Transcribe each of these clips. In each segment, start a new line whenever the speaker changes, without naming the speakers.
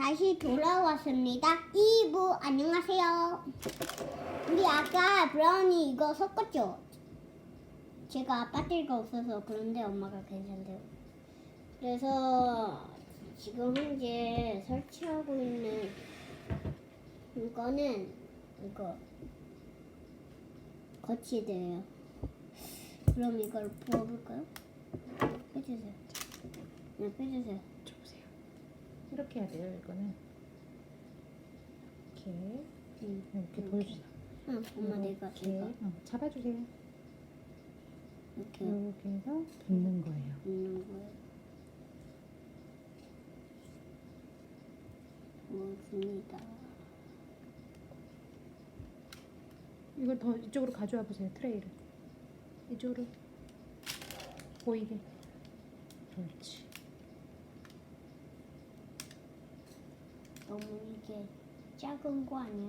다시 돌아왔습니다. 2부 안녕하세요. 우리 아까 브라우니 이거 섞었죠? 제가 배터리가 없어서 그런데 엄마가 괜찮대요. 그래서 지금 현재 설치하고 있는 이거는 이거 거치대예요. 그럼 이걸 부어볼까요? 빼주세요. 네, 빼주세요.
이렇게 해야 돼요. 이거는 이렇게
음.
이렇게 보여주세요.
응, 엄마 내가
이렇게 어, 잡아주세요.
이렇게
이렇게 해서 붓는 거예요.
있는 거예요. 먹습니다.
이걸 더 이쪽으로 가져와 보세요. 트레이를 이쪽으로 보이게. 그렇지.
너무 이게 작은 거 아니야?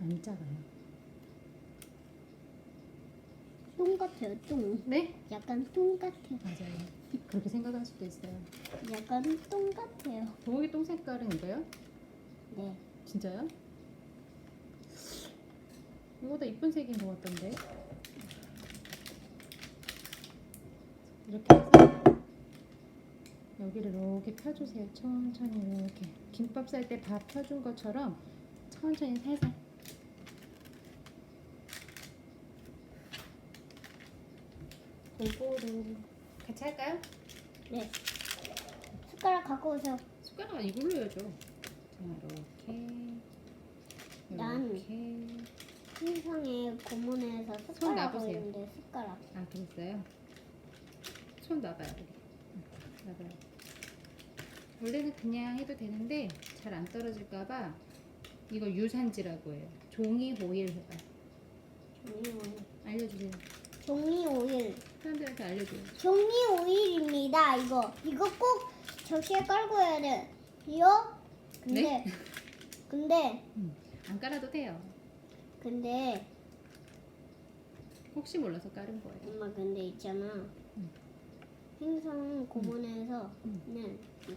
안 작아요.
똥 같아요, 똥.
네?
약간 똥 같아요.
맞아요. 그렇게 생각할 수도 있어요.
약간 똥 같아요.
동욱이 똥 색깔은 이거요?
네.
진짜요? 이거보다 이쁜 색인 것 같던데. 이렇게 해서 여기를 이렇게 펴주세요. 천천히 이렇게 김밥 쌀 때 밥 펴준 것처럼 천천히 살살. 골고루 같이 할까요?
네. 숟가락 갖고 오세요.
숟가락 이걸로 해야죠. 자 이렇게
난-
이렇게
세상에 고문에서
손
숟가락
놔보세요.
보이는데 숟가락.
아 그랬어요? 손 놔봐요 여기 응, 놔봐요 원래는 그냥 해도 되는데 잘 안 떨어질까봐 이거 유산지라고 해요 종이 호일 해봐요
종이 오일.
알려주세요
종이 오일.
사람들한테 알려줘요
종이 오일입니다. 이거 이거 꼭 접시에 깔고 해야 돼. 이요? 근데
네?
근데
안 깔아도 돼요
근데
혹시 몰라서 깔은 거예요
엄마 근데 있잖아.
응.
행성 고문에서는
응.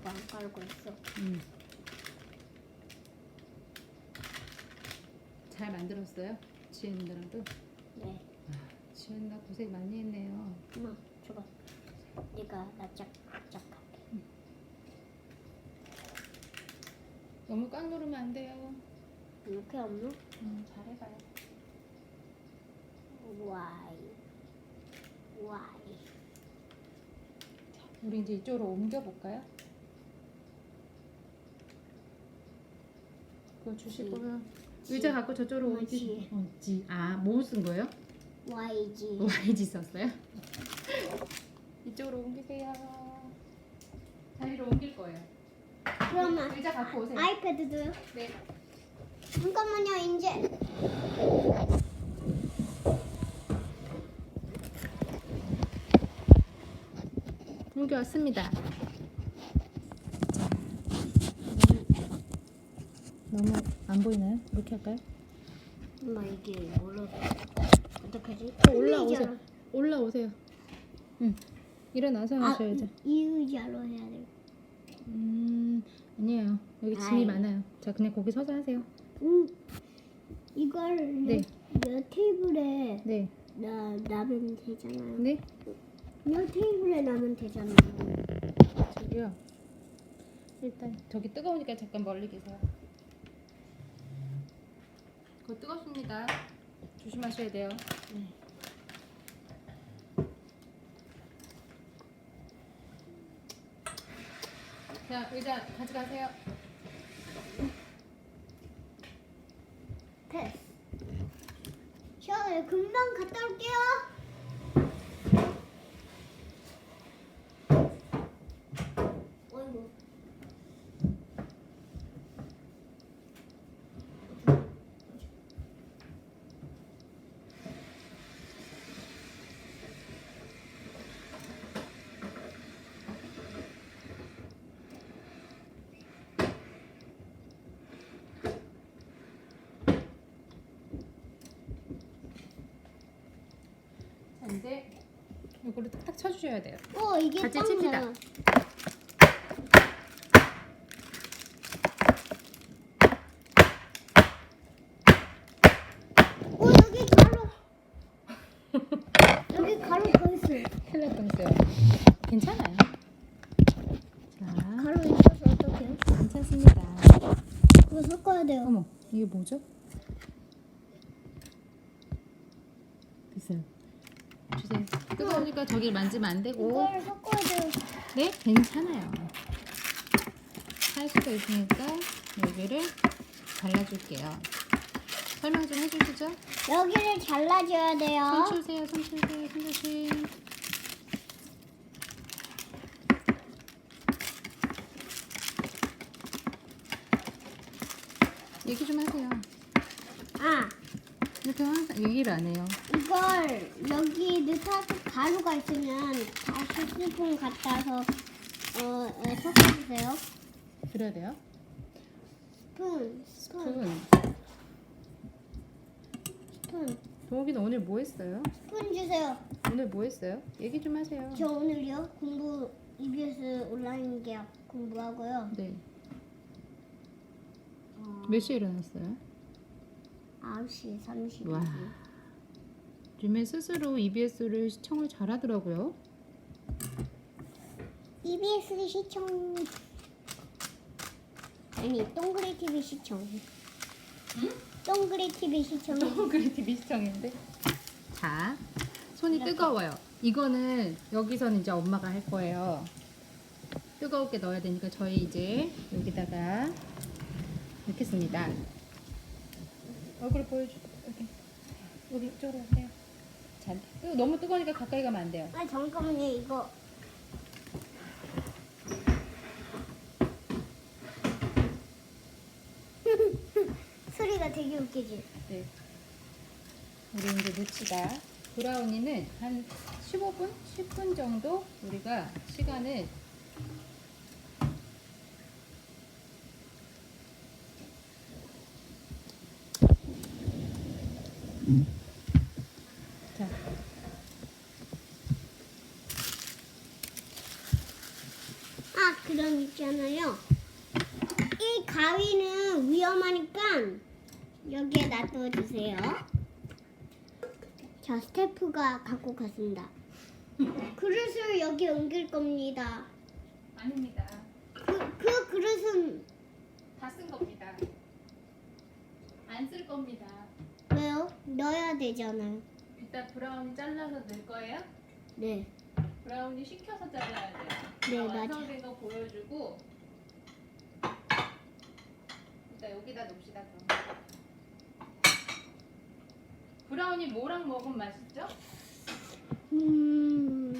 이거 안 깔고 있어.
음. 잘 만들었어요? 지은이랑도
네.
지은이가 고생 많이 했네요
엄마 줘봐. 네가 나짝 짝할게.
너무 꽉 누르면 안 돼요
이렇게 없나?
음, 잘해봐요
와이 와이.
우리 이제 이쪽으로 옮겨볼까요? 그거 주시고요.
지.
의자 갖고 저쪽으로
어,
오지.
지.
어, 지. 아, 뭐 쓴 거예요?
와이지.
YG 썼어요? 이쪽으로 옮기세요. 자리로 옮길 거예요.
그러면
의자 갖고 오세요.
아이패드도요?
네.
잠깐만요 이제
옮겨왔습니다. 너무 안 보이나요? 이렇게 할까요?
엄마 이게 올라 어떡하지?
어, 올라오세요. 올라오세요. 응. 일어나서
아,
하셔야죠.
이 의자로 해야 돼.
음, 아니에요. 여기 짐이
아이.
많아요. 자, 그냥 거기 서서 하세요.
음, 이걸
네.
여 테이블에
네.
나 놔면 되잖아요.
네.
여 테이블에 놔면 되잖아요.
저기요. 일단 저기 뜨거우니까 잠깐 멀리 계세요. 그거 뜨겁습니다. 조심하셔야 돼요.
네.
자, 의자 가져가세요.
패스. 저 금방 갔다 올게요.
이걸로 딱딱 쳐주셔야 돼요.
어 이게
같이 칩니다.
어 여기 가로 여기 가로 더 있어요. 큰일 날 뻔했어요.
괜찮아요. 자,
가로 있어서 어떡해요?
괜찮습니다.
이거 섞어야 돼요.
어머, 이게 뭐죠? 뜨거우니까 저기 만지면 안 되고.
이걸.
네, 괜찮아요. 할 수가 있으니까 여기를 발라줄게요. 설명 좀 해주시죠.
여기를 잘라줘야 돼요.
손 치우세요, 손 치우세요, 손 조심. 얘기 좀 하세요.
아,
이렇게 항상 얘기를 안 해요.
이걸 여기 넣어서 가루가 있으면 다시 스푼 갖다서 어, 어, 섞어주세요.
그래야 돼요?
스푼, 스푼,
스푼.
스푼,
동욱이는 오늘 뭐 했어요?
스푼 주세요.
오늘 뭐 했어요? 얘기 좀 하세요.
저 오늘요 공부 EBS 온라인 계약 공부하고요.
네.
어,
몇 시에 일어났어요?
9시 30분.
와. 요즘에 스스로 EBS를 시청을 잘하더라고요.
EBS 시청 아니 동그리 TV 시청. 동그리 TV 시청.
그래 TV 시청인데. 자, 손이
이렇게.
뜨거워요. 이거는 여기서는 이제 엄마가 할 거예요. 뜨거울게 넣어야 되니까 저희 이제 여기다가 넣겠습니다. 얼굴 보여줘. 여기. 여기 이쪽으로 오세요. 자, 뜨- 너무 뜨거우니까 가까이 가면 안 돼요.
아 잠깐만요 이거. 소리가 되게 웃기지.
네. 우리 이제 놓치다. 브라우니는 한 15분, 10분 정도 우리가 시간을
아 그럼 있잖아요. 이 가위는 위험하니까 여기에 놔둬 주세요. 자 스태프가 갖고 갔습니다. 그릇을 여기 옮길 겁니다.
아닙니다.
그, 그 그릇은
다 쓴 겁니다. 안 쓸 겁니다.
왜요? 넣어야 되잖아요.
이따 브라우니 잘라서 넣을 거예요?
네.
브라우니 식혀서 잘라야 돼요.
네,
다
맞아요.
완성된 거 보여주고 일단 여기다 놓읍시다. 그럼. 브라우니 뭐랑 먹으면 맛있죠?
음,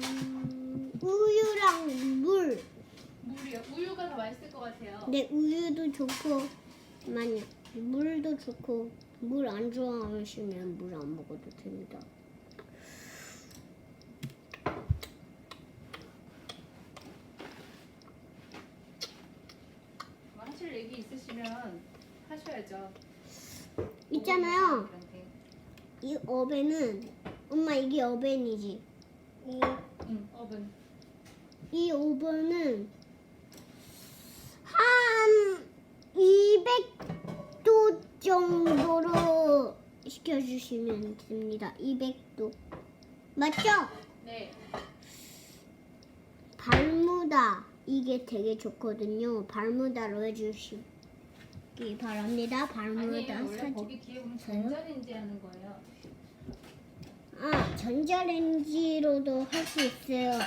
우유랑 물.
물이요. 우유가 더 맛있을 것 같아요.
네, 우유도 좋고, 만약 물도 좋고, 물 안 좋아하시면 물 안 먹어도 됩니다.
뭐 하실 얘기 있으시면 하셔야죠.
있잖아요. 이 어벤은, 엄마 이게 어벤이지. 이,
응, 어분.
이 오븐은 한 200도 정도로 식혀주시면 됩니다. 200도. 맞죠?
네.
발무다 이게 되게 좋거든요. 발무다로 해주시 기 바랍니다. 발무다
아니에요. 원래
사진.
거기 뒤에 보면
저요?
전자레인지 하는 거예요.
아 전자레인지로도 할 수 있어요.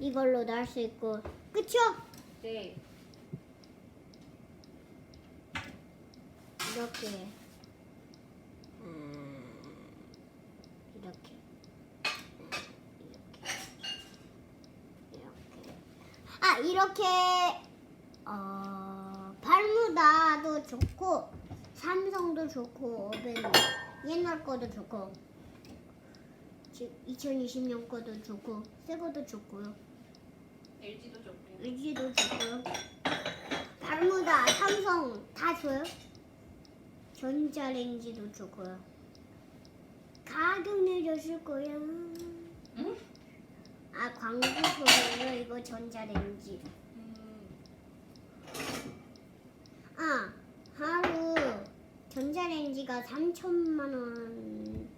이걸로도 할 수 있고, 그쵸?
네.
이렇게, 음, 이렇게, 이렇게, 이렇게. 아 이렇게 어, 발무다도 좋고 삼성도 좋고 어벤 옛날 거도 좋고 지- 2020년 거도 좋고 새 거도 좋고요.
LG도 좋고.
LG도 좋고요. 발무다 삼성 다 줘요? 전자레인지도 좋고요. 가격 내려줄 거야.
응?
아 광고소리요? 이거 전자레인지
음,
아 하루 전자레인지가 3천만 원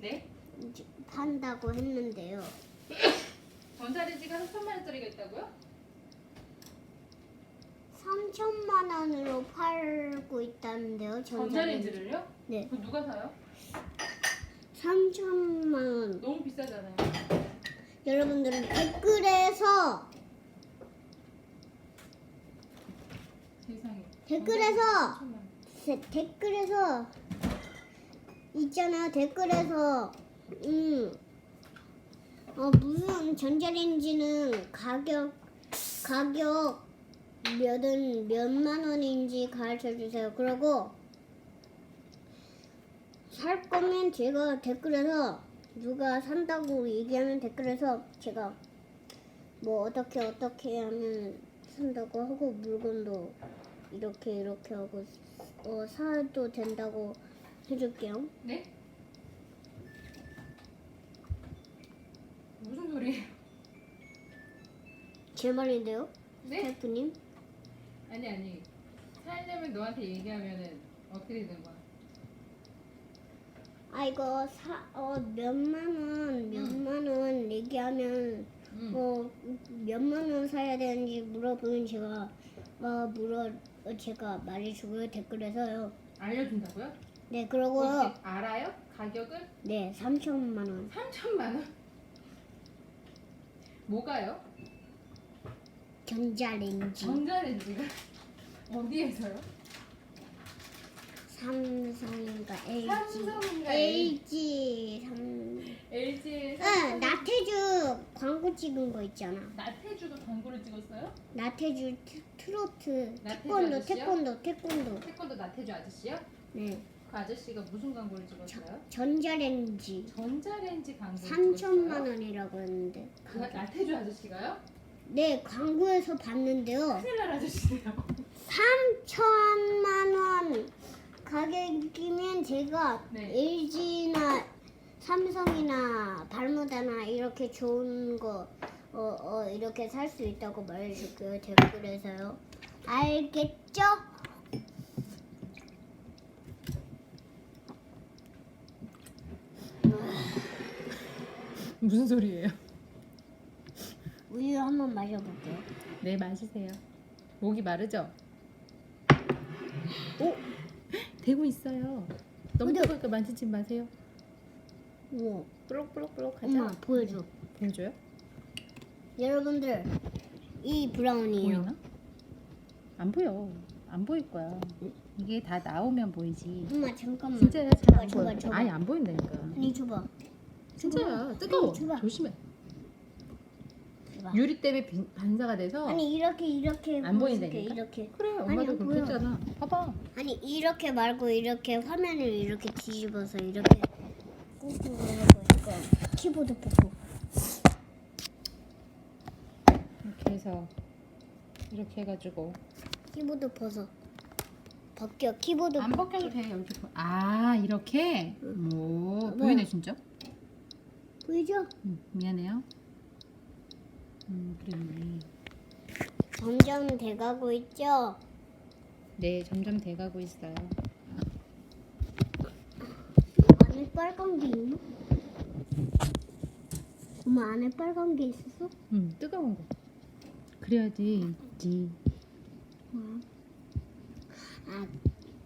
네?
판다고 했는데요
전자레인지가 3천만 원짜리가 있다고요?
3천만 원으로 팔고 있다는데요. 전자레인지.
전자레인지를요?
네.
그 누가 사요?
3천만 원.
너무 비싸잖아요.
여러분들은 댓글에서
세상에.
댓글에서
3천만 원.
데- 댓글에서 있잖아요. 댓글에서 음. 어 무슨 전자레인지는 가격 가격 몇은 몇만 원인지 가르쳐 주세요. 그리고 살 거면 제가 댓글에서 누가 산다고 얘기하면 댓글에서 제가 뭐 어떻게 어떻게 하면 산다고 하고 물건도 이렇게 이렇게 하고 어, 사도 된다고 해줄게요.
네? 무슨 소리예요?
제 말인데요,
네?
셰프님.
아니 아니. 살려면 너한테 얘기하면은 어떻게 되는 거야?
아 이거 사 어 몇만 원 몇만 원 얘기하면
응.
어 몇만 원 사야 되는지 물어보면 제가 어 물어 어, 제가 말해주고요 댓글에서요.
알려준다고요?
네 그러고
혹시 알아요? 가격을?
네 3천만 원.
3천만 원? 뭐가요?
전자레인지
전자레인지가 어디에서요?
삼성인가 LG
삼성인가
LG 삼.
LG에서
응 나태주 광고 찍은 거 있잖아.
나태주도 광고를 찍었어요?
나태주 트, 트로트
나태주
태권도
아저씨요?
태권도 태권도
태권도 나태주 아저씨요?
네
그 아저씨가 무슨 광고를 찍었어요?
전자레인지
전자레인지 광고
3천만 원이라고 했는데
그 나태주 아저씨가요?
네 광고에서 봤는데요
큰일 날 아저씨네요
3천만 원 가격이면 제가
네.
LG나 삼성이나 발무다나 이렇게 좋은 거 어, 어, 이렇게 살 수 있다고 말해줄게요 댓글에서요 알겠죠?
무슨 소리예요?
우유 한번 마셔볼게요.
네 마시세요. 목이 마르죠? 오! 되고 있어요. 너무
근데-
뜨거우니까 만지지 마세요.
우와.
뿌럭뿌럭뿌럭
엄마
하죠?
보여줘.
보여줘요?
여러분들 이 브라운이에요.
보이나? 안 보여. 안 보일 거야. 이게 다 나오면 보이지.
엄마 잠깐만.
진짜야 잘안
줘봐,
보여.
줘봐.
아니 안 보인다니까.
아니 줘봐
진짜야 뜨거워.
아니, 줘봐.
조심해. 유리 때문에 빈- 반사가 돼서
아니 이렇게 이렇게
안
보여줄게,
보인다니까?
이렇게.
그래
아니,
엄마도
안
그렇게
보여.
했잖아. 봐봐.
아니 이렇게 말고 이렇게 화면을 이렇게 뒤집어서 이렇게 꾹꾹 하고 이거 키보드 보고.
이렇게 해서 이렇게 해가지고.
키보드 벗어. 벗겨 키보드
안 벗겨도 돼 보- 아 이렇게? 오 보이네 진짜
보이죠?
음, 미안해요 음 그랬네
점점 돼가고 있죠?
네 점점 돼가고 있어요
안에 빨간 게 있나? 엄마 안에 빨간 게 있었어?
음 뜨거운 거 그래야지 지
뭐야? 아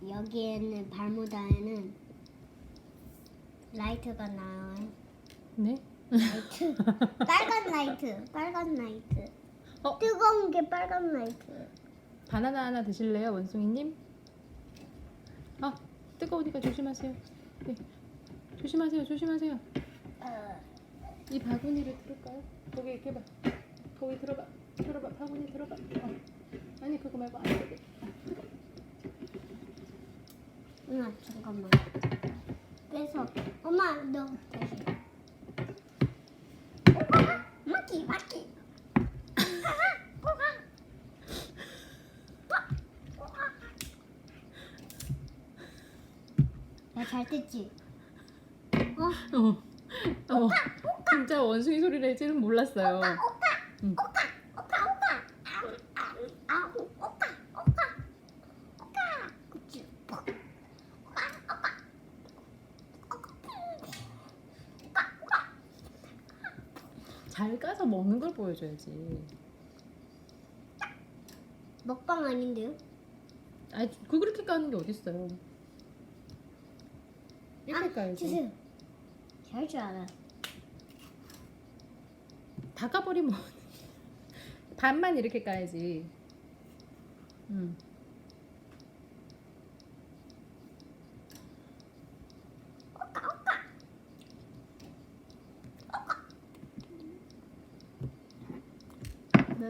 여기에는 발무다에는 라이트가 나와요.
네?
라이트 빨간 라이트 빨간 라이트
어?
뜨거운 게 빨간 라이트
바나나 하나 드실래요 원숭이님? 아 뜨거우니까 조심하세요 네 조심하세요 조심하세요
어,
이 바구니를 들을까요? 거기 이렇게 봐. 거기 들어봐. 들어봐. 바구니 들어봐. 어. 아니 그거 말고 안 돼.
엄마 잠깐만 빼서 엄마 너 다시 마키 마키 나잘 됐지? 어?
어. 어. 진짜 원숭이 소리 낼 줄은 몰랐어요. 응.
아, 오빠, 오빠, 오빠. 그치?
잘 잘 까서 먹는 걸 보여줘야지.
먹방 아닌데요?
아니 그 그렇게 까는 게 어딨어요? 이렇게
아,
까야지.
주세요. 잘 줄 알아요.
다 까버리면 반만 이렇게 까야지. 음.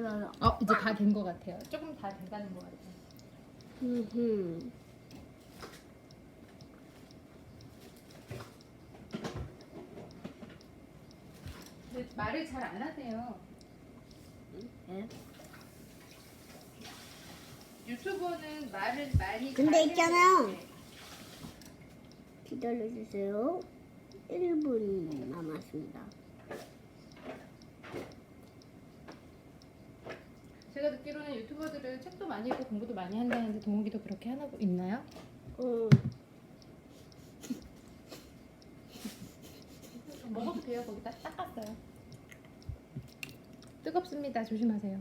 매워요.
어 이제 다 된 것 같아요. 조금 다 돼가는 것 같아요.
음.
근데 말을 잘 안 하세요.
네.
유튜버는 말을 많이
근데
잘
있잖아요.
해야 돼.
기다려 주세요. 1분 남았습니다.
제가 듣기로는 유튜버들은 책도 많이 읽고 공부도 많이 한다는데 동욱이도 그렇게 하나 보- 있나요?
어.
먹어도 돼요. 거기다 닦았어요. 뜨겁습니다. 조심하세요.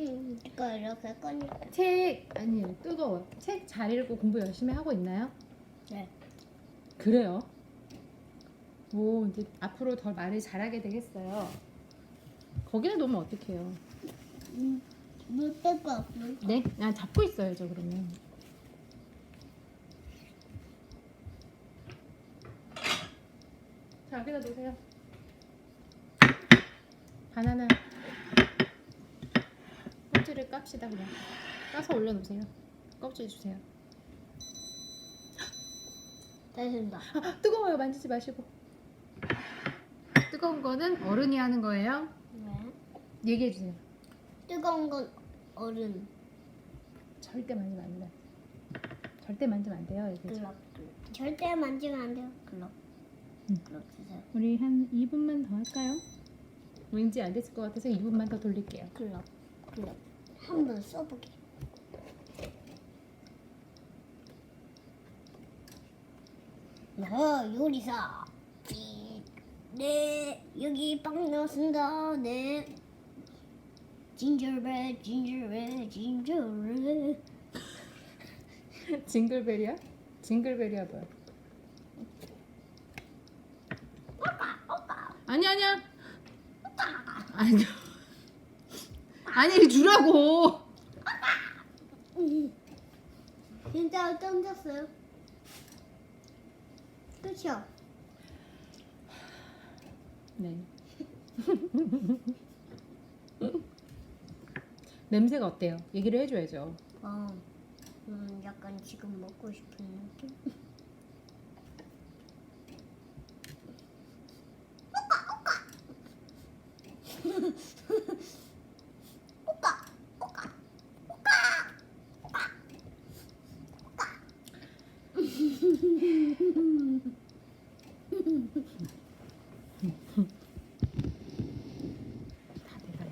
음, 이거 이렇게 꺼니까.
책 아니에요. 뜨거워요. 책잘 읽고 공부 열심히 하고 있나요?
네.
그래요? 오 이제 앞으로 더 말을 잘하게 되겠어요. 거기다 놓으면 어떡해요?
음, 물뺄거 없어요?
네? 아 잡고 있어야죠 그러면. 자 여기다 놓으세요. 바나나 껍질을 깝시다 그냥. 까서 올려놓으세요. 껍질 주세요.
됐습니다.
아, 뜨거워요. 만지지 마시고. 뜨거운 거는 어른이 하는 거예요.
네.
얘기해 주세요.
뜨거운 건 어른.
절대 만지면 안 돼. 절대 만지면 안 돼요. 얘기해 주세요.
글럽. 절대 만지면 안 돼요.
응.
글럽 주세요.
우리 한 2분만 더 할까요? 왠지 안 됐을 것 같아서 2분만 더 돌릴게요.
글럽. 글럽. 한번 써보게. 나 요리사. 삐. 네, 여기 빵 넣었습니다. 네. 진저브레드, 진저브레드, 진저브레드.
징글벨이야? 징글벨이야 뭐야? 아니 아니야. 아니 아니 주라고.
진짜 던졌어요. 끝이요.
네. 냄새가 어때요? 얘기를 해줘야죠.
어, 음, 약간 지금 먹고 싶은 느낌.
다 돼가요.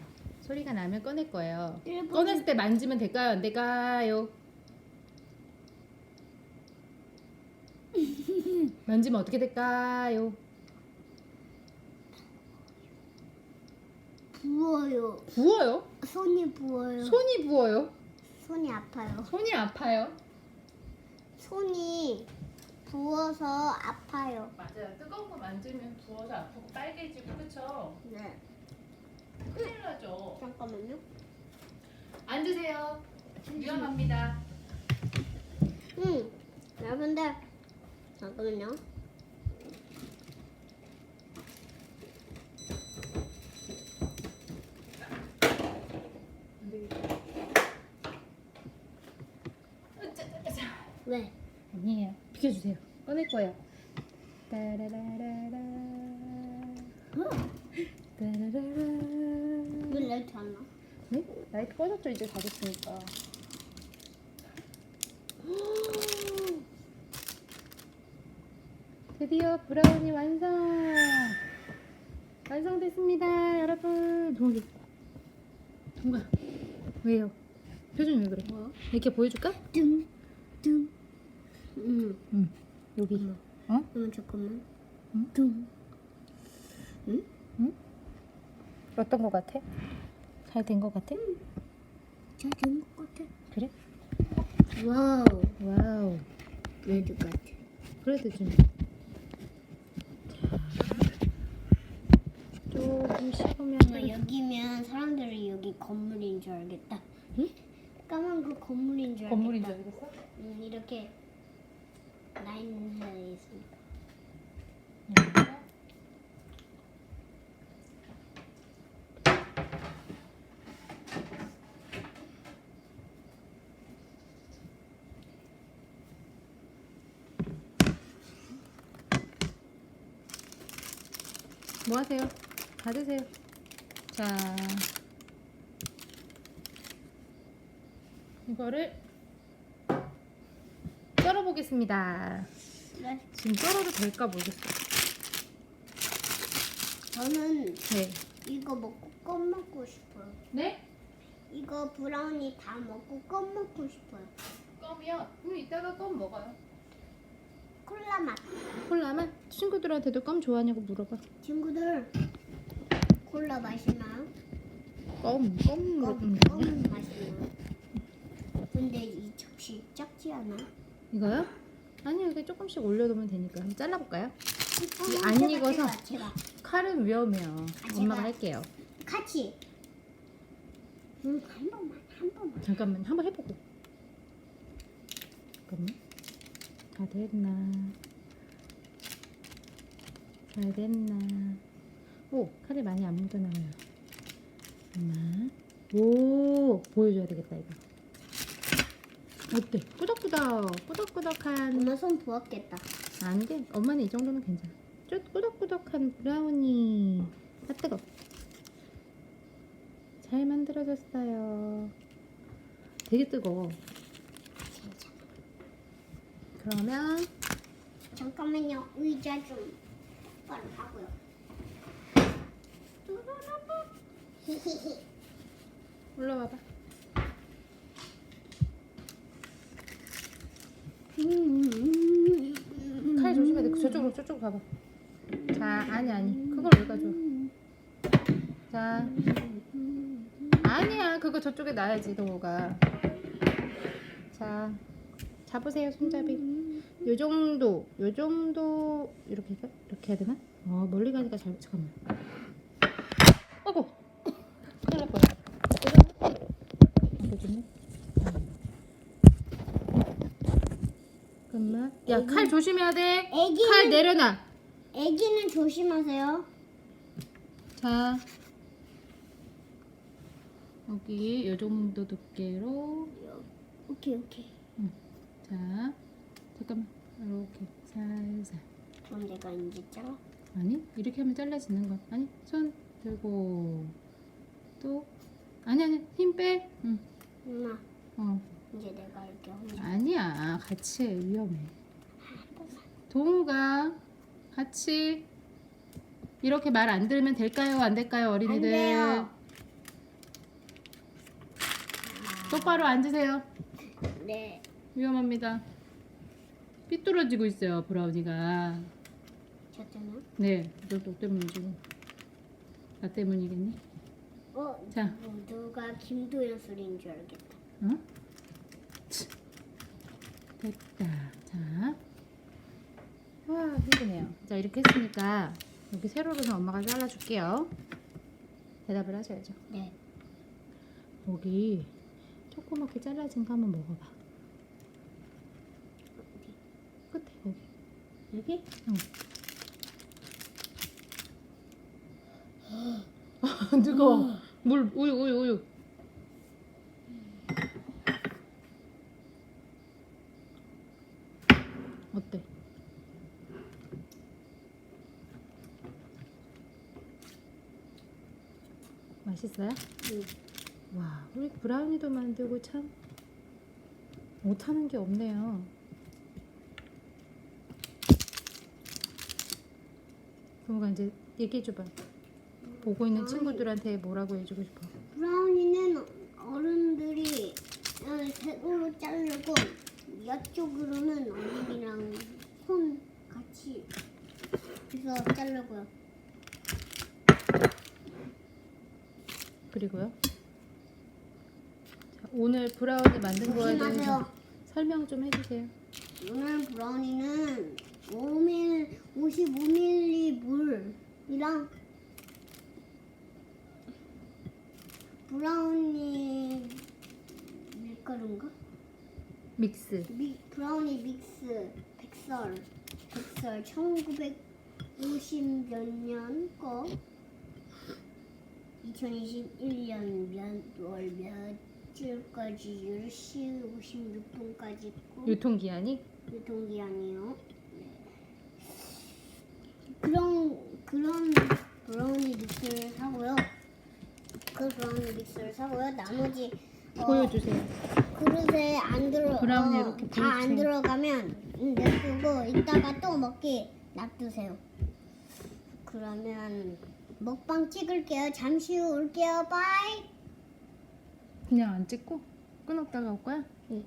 소리가 나면 꺼낼 거예요.
일본-
꺼냈을 때 만지면 될까요? 안 될까요? 만지면 어떻게 될까요?
부어요.
부어요?
손이 부어요.
손이 부어요?
손이 아파요.
손이 아파요?
손이 부어서 아파요.
맞아요. 뜨거운 거 만지면 부어서 아프고 빨개지고 그쵸?
네.
큰일 나죠.
잠깐만요.
앉으세요. 위험합니다.
응. 야, 근데 잠깐만요. 왜?
아니에요. 비켜주세요. 꺼낼 거예요. 따라라라라. 따라라라.
왜 라이트 안 나?
네? 라이트 꺼졌죠 이제 다 됐으니까. 드디어 브라우니 완성. 완성됐습니다, 여러분. 동욱이. 동욱아, 왜요? 표정이 왜 그래?
뭐?
이렇게 보여줄까?
뚱, 뚱. 응.
응. 여기. 어?
응, 잠깐만.
응?
뚱. 응?
응? 어떤 거 같아? 잘된거 같아?
잘된 것 같아.
그래?
와우.
와우.
레드 같아.
그래도 좀. 자, 조금 식으면
여기면 사람들이 여기 건물인 줄 알겠다.
응?
까만 그 건물인 줄 알겠다.
건물인 줄 알겠어?
응, 이렇게 라인 해 있으니까.
뭐 하세요? 다 드세요. 자, 이거를 썰어 보겠습니다.
네.
지금 썰어도 될까 모르겠어요.
저는
네.
이거 먹고 껌 먹고 싶어요.
네?
이거 브라우니 다 먹고 껌 먹고 싶어요.
껌이요? 그럼 이따가 껌 먹어요.
콜라 맛.
콜라만 친구들한테도 껌 좋아하냐고 물어봐.
친구들 콜라 마시나요?
껌, 껌,
껌,
껌.
껌 마시나요? 근데 이 접시 작지 않아?
이거요? 아니요, 이게 조금씩 올려놓으면 되니까 한번 잘라볼까요?
어,
안
제가,
익어서.
제가, 제가.
칼은 위험해요.
아,
엄마가
제가-
할게요.
같이. 응, 한 번만, 한 번만.
잠깐만, 한번 해보고. 잠깐만. 다 됐나? 잘 됐나? 오, 칼이 많이 안 묻어나와요. 엄마. 오, 보여줘야 되겠다, 이거. 어때? 꾸덕꾸덕, 꾸덕꾸덕한
엄마 손 부었겠다.
안 돼. 엄마는 이 정도면 괜찮아. 좀 꾸덕꾸덕한 브라우니. 아 뜨거. 잘 만들어졌어요. 되게 뜨거워. 그러면
잠깐만요. 의자 좀 똑바로 하고요. 히히히.
올라와봐. 칼 조심해야 돼. 저쪽으로 저쪽으로 가봐. 자, 아니 아니. 그걸 왜 가져? 자, 아니야. 그거 저쪽에 놔야지 동호가. 자, 잡으세요 손잡이. 요 정도, 요 정도 이렇게? 이렇게 해야 되나? 어 멀리 가니까 잘 잠깐만. 어구, 큰일 날 뻔. 보여주네. 잠깐만. 야, 칼 조심해야 돼. 칼
애기는
내려놔.
애기는 조심하세요.
자, 여기 요 정도 두께로.
오케이 오케이.
자, 잠깐만. 이렇게 살살.
그럼 내가 이제 잘라.
아니 이렇게 하면 잘라지는 거 아니 손 들고 또 아니 아니 힘 빼. 응.
엄마
어
이제 내가 이렇게 혼자.
아니야 같이 해 위험해. 동우가 같이 이렇게 말 안 들으면 될까요 안 될까요
안
어린이들?
돼요.
똑바로 앉으세요.
네.
위험합니다. 삐뚤어지고 있어요 브라우니가.
저 때문에.
네, 너, 너 때문이지. 나 때문이겠니?
어.
자.
누- 누가 김도연 소리인 줄 알겠다.
어? 치. 됐다. 자. 와, 힘드네요. 자, 이렇게 했으니까 여기 세로로는 엄마가 잘라줄게요. 대답을 하셔야죠.
네.
여기 조그맣게 잘라진 거 한번 먹어봐. 끝에 거기.
여기?
응. 뜨거워. 물, 우유, 우유, 우유. 어때? 맛있어요?
응.
와, 우리 브라우니도 만들고 참 못하는 게 없네요. 그러가 이제 얘기해줘봐. 보고 있는 친구들한테 뭐라고 해주고 싶어?
브라우니는 어른들이 어, 세로로 자르고 이쪽으로는 어린이랑 손 같이 해서 자르고요.
그리고요. 자, 오늘 브라우니 만든 거에 대해서
조심하세요.
설명 좀 해주세요.
오늘 브라우니는 5밀, 55ml 물이랑 브라우니 밀가루인가?
믹스.
미, 브라우니 믹스 백설 백설 1950 몇 년 거 2021년 몇 월 며칠까지 10시 56분까지 있고
유통기한이
유통기한이요. 네. 그런 그런 브라우니 믹스를 사고요. 그 브라우니 믹스를 사고요. 나머지 어,
보여주세요.
그릇에 안 들어
브라우니
어,
이렇게
다 안
보여주세요.
들어가면 냅두고 이따가 또 먹기 놔두세요. 그러면 먹방 찍을게요. 잠시 후 올게요. 바이.
그냥 안 찍고 끊었다가 올 거야?
응.